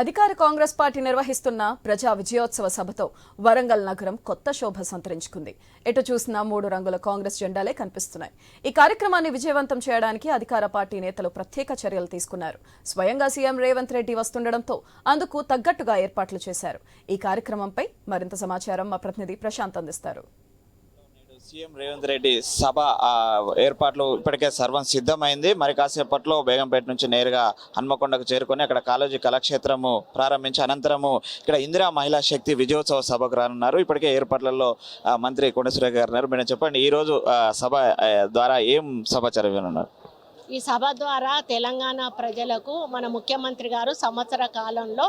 అధికార కాంగ్రెస్ పార్టీ నిర్వహిస్తున్న ప్రజా విజయోత్సవ సభతో వరంగల్ నగరం కొత్త శోభ సంతరించుకుంది. ఎటు చూసినా మూడు రంగుల కాంగ్రెస్ జెండాలే కనిపిస్తున్నాయి. ఈ కార్యక్రమాన్ని విజయవంతం చేయడానికి అధికార పార్టీ నేతలు ప్రత్యేక చర్యలు తీసుకున్నారు. స్వయంగా సీఎం రేవంత్ రెడ్డి వస్తుండటంతో అందుకు తగ్గట్టుగా ఏర్పాట్లు చేశారు. ఈ కార్యక్రమంపై మరింత సమాచారం మా ప్రతినిధి ప్రశాంత్ అందిస్తారు. సీఎం రేవంత్ రెడ్డి సభ ఏర్పాట్లు ఇప్పటికే సర్వం సిద్ధమైంది. మరి కాసేపట్లో బేగంపేట నుంచి నేరుగా హన్మకొండకు చేరుకొని అక్కడ కాలేజీ కళాక్షేత్రము ప్రారంభించి అనంతరము ఇక్కడ ఇందిరా మహిళా శక్తి విజయోత్సవ సభకు రానున్నారు. ఇప్పటికే ఏర్పాట్లలో మంత్రి కొండసురేఖ గారు ఉన్నారు. మీరు చెప్పండి ఈ రోజు సభ ద్వారా ఏం సమాచారం ఇవ్వనున్నారు ఈ సభ ద్వారా తెలంగాణ ప్రజలకు మన ముఖ్యమంత్రి గారు సంవత్సర కాలంలో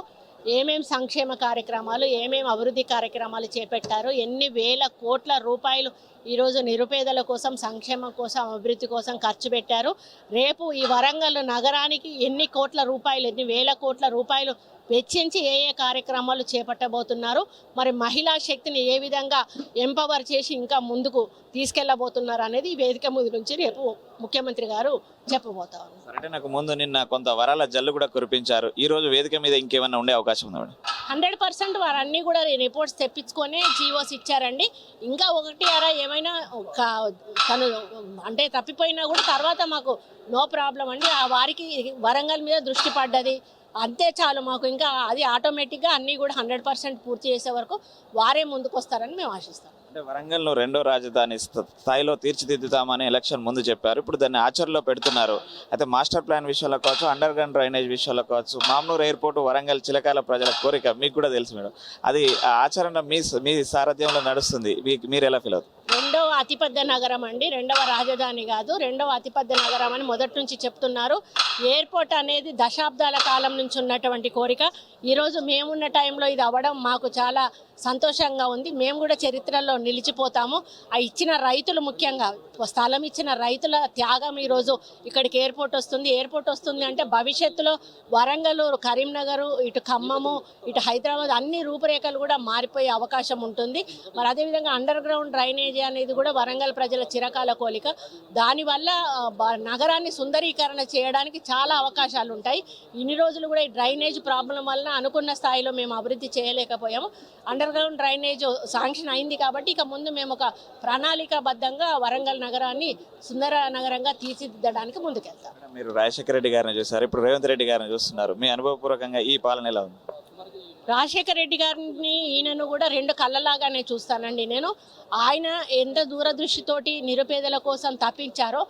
ఏమేం సంక్షేమ కార్యక్రమాలు ఏమేం అభివృద్ధి కార్యక్రమాలు చేపట్టారు ఎన్ని వేల కోట్ల రూపాయలు ఈరోజు నిరుపేదల కోసం సంక్షేమం కోసం అభివృద్ధి కోసం ఖర్చు పెట్టారు. రేపు ఈ వరంగల్ నగరానికి ఎన్ని కోట్ల రూపాయలు ఎన్ని వేల కోట్ల రూపాయలు వెచ్చించి ఏ ఏ కార్యక్రమాలు చేపట్టబోతున్నారు? మరి మహిళా శక్తిని ఏ విధంగా ఎంపవర్ చేసి ఇంకా ముందుకు తీసుకెళ్ళబోతున్నారు అనేది ఈ వేదిక ముందు నుంచి రేపు ముఖ్యమంత్రి గారు చెప్పబోతా ఉన్నారు అంటే నాకు ముందు నిన్న కొంత వరాల జల్లు కూడా కురిపించారు. ఈ రోజు వేదిక మీద ఇంకేమన్నా ఉండే అవకాశం ఉందా మేడం? హండ్రెడ్ పర్సెంట్ వారన్నీ కూడా రిపోర్ట్స్ తెప్పించుకొని జీవోస్ ఇచ్చారండి. ఇంకా ఒకటి అరా ఏమైనా తను అంటే తప్పిపోయినా కూడా తర్వాత మాకు నో ప్రాబ్లం అండి. ఆ వారికి వరంగల్ మీద దృష్టి పడ్డది. అంతే చాలు మాకు. ఇంకా అది ఆటోమేటిక్గా అన్నీ కూడా హండ్రెడ్ పర్సెంట్ పూర్తి చేసే వరకు వారే ముందుకు వస్తారని మేము ఆశిస్తాం. అంటే వరంగల్ను రెండో రాజధాని స్థాయిలో తీర్చిదిద్దుతామని ఎలక్షన్ ముందు చెప్పారు. ఇప్పుడు దాన్ని ఆచరణలో పెడుతున్నారు. అయితే మాస్టర్ ప్లాన్ విషయంలో కావచ్చు అండర్ గ్రౌండ్ డ్రైనేజ్ విషయంలో కావచ్చు మామూలు ఎయిర్పోర్ట్ వరంగల్ చిలకాల ప్రజల కోరిక మీకు కూడా తెలుసు మేడం. అది ఆ ఆచరణ మీ మీ సారథ్యంలో నడుస్తుంది. మీకు మీరు ఎలా ఫీల్ అవుతుంది రెండవ అతిపెద్ద నగరం అండి. రెండవ రాజధాని కాదు రెండవ అతిపెద్ద నగరం అని మొదటి నుంచి చెప్తున్నారు. ఎయిర్పోర్ట్ అనేది దశాబ్దాల కాలం నుంచి ఉన్నటువంటి కోరిక. ఈరోజు మేమున్న టైంలో ఇది అవ్వడం మాకు చాలా సంతోషంగా ఉంది. మేము కూడా చరిత్రలో నిలిచిపోతాము. ఆ ఇచ్చిన రైతులు ముఖ్యంగా స్థలం ఇచ్చిన రైతుల త్యాగం ఈరోజు ఇక్కడికి ఎయిర్పోర్ట్ వస్తుంది. ఎయిర్పోర్ట్ వస్తుంది అంటే భవిష్యత్తులో వరంగల్ కరీంనగర్ ఇటు ఖమ్మము ఇటు హైదరాబాద్ అన్ని రూపురేఖలు కూడా మారిపోయే అవకాశం ఉంటుంది. మరి అదేవిధంగా అండర్ గ్రౌండ్ డ్రైనేజీ అనేది కూడా వరంగల్ ప్రజల చిరకాల కోలిక. దానివల్ల బ- నగరాన్ని సుందరీకరణ చేయడానికి చాలా అవకాశాలు ఉంటాయి. ఇన్ని రోజులు కూడా ఈ డ్రైనేజ్ ప్రాబ్లం వలన అనుకున్న స్థాయిలో మేము అభివృద్ధి చేయలేకపోయాము. అండర్ గ్రౌండ్ డ్రైనేజ్ శాంక్షన్ అయింది కాబట్టి ఇక ముందు మేము ఒక ప్రణాళికాబద్ధంగా వరంగల్ నగరాన్ని సుందర నగరంగా తీర్చిదిద్దడానికి ముందుకెళ్తాం మీరు రాజశేఖర రెడ్డి గారిని చూసారు. ఇప్పుడు రేవంత్ రెడ్డి గారిని చూస్తున్నారు. మీ అనుభవపూర్వకంగా ఈ పాలన ఎలా ఉంది? రాజశేఖర రెడ్డి గారిని ఈయనను కూడా రెండు కళ్ళలాగానే చూస్తానండి నేను. ఆయన ఎంత దూరదృష్టితోటి నిరుపేదల కోసం తప్పించారో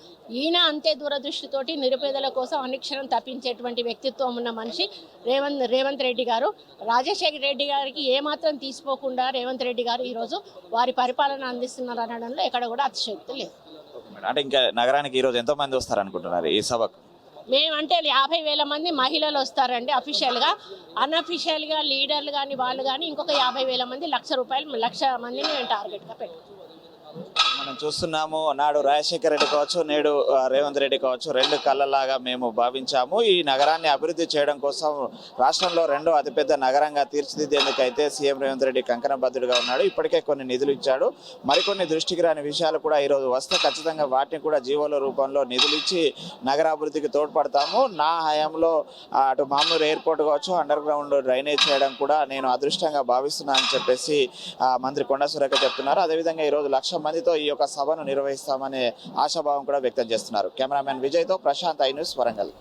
ఈయన అంతే దూరదృష్టితోటి నిరుపేదల కోసం అనుక్షణం తప్పించేటువంటి వ్యక్తిత్వం ఉన్న మనిషి రేవంత్ రేవంత్ రెడ్డి గారు. రాజశేఖర రెడ్డి గారికి ఏమాత్రం తీసిపోకుండా రేవంత్ రెడ్డి గారు ఈరోజు వారి పరిపాలన అందిస్తున్నారు అనడంలో ఎక్కడ కూడా అతిశక్తి లేదు. అంటే ఇంకా నగరానికి ఈరోజు ఎంతో మంది వస్తారు అనుకుంటున్నారు ఈ సభకు? మేమంటే యాభై వేల మంది మహిళలు వస్తారండి అఫీషియల్గా. అన్అఫీషియల్గా లీడర్లు కానీ వాళ్ళు కానీ ఇంకొక యాభై వేల మంది లక్ష రూపాయలు లక్ష మందిని మేము టార్గెట్గా పెట్టుకుంటాం మనం చూస్తున్నాము నాడు రాజశేఖర రెడ్డి కావచ్చు నేడు రేవంత్ రెడ్డి కావచ్చు రెండు కళ్ళలాగా మేము భావించాము. ఈ నగరాన్ని అభివృద్ధి చేయడం కోసం రాష్ట్రంలో రెండో అతిపెద్ద నగరంగా తీర్చిదిద్దేందుకైతే సీఎం రేవంత్ రెడ్డి కంకణబద్ధుడిగా ఉన్నాడు. ఇప్పటికే కొన్ని నిధులు ఇచ్చాడు. మరికొన్ని దృష్టికి రాని విషయాలు కూడా ఈరోజు వస్తే ఖచ్చితంగా వాటిని కూడా జీవోల రూపంలో నిధులు ఇచ్చి నగరాభివృద్ధికి తోడ్పడతాము. నా హయాంలో అటు మామూలు ఎయిర్పోర్ట్ కావచ్చు అండర్ గ్రౌండ్ డ్రైనేజ్ చేయడం కూడా నేను అదృష్టంగా భావిస్తున్నాను అని చెప్పేసి మంత్రి కొండా సురేఖ చెప్తున్నారు. అదేవిధంగా ఈరోజు లక్ష మందితో ఈ యొక్క సభను నిర్వహిస్తామనే ఆశాభావం కూడా వ్యక్తం చేస్తున్నారు. కెమెరామెన్ విజయ్తో ప్రశాంత్ ఐ న్యూస్ వరంగల్.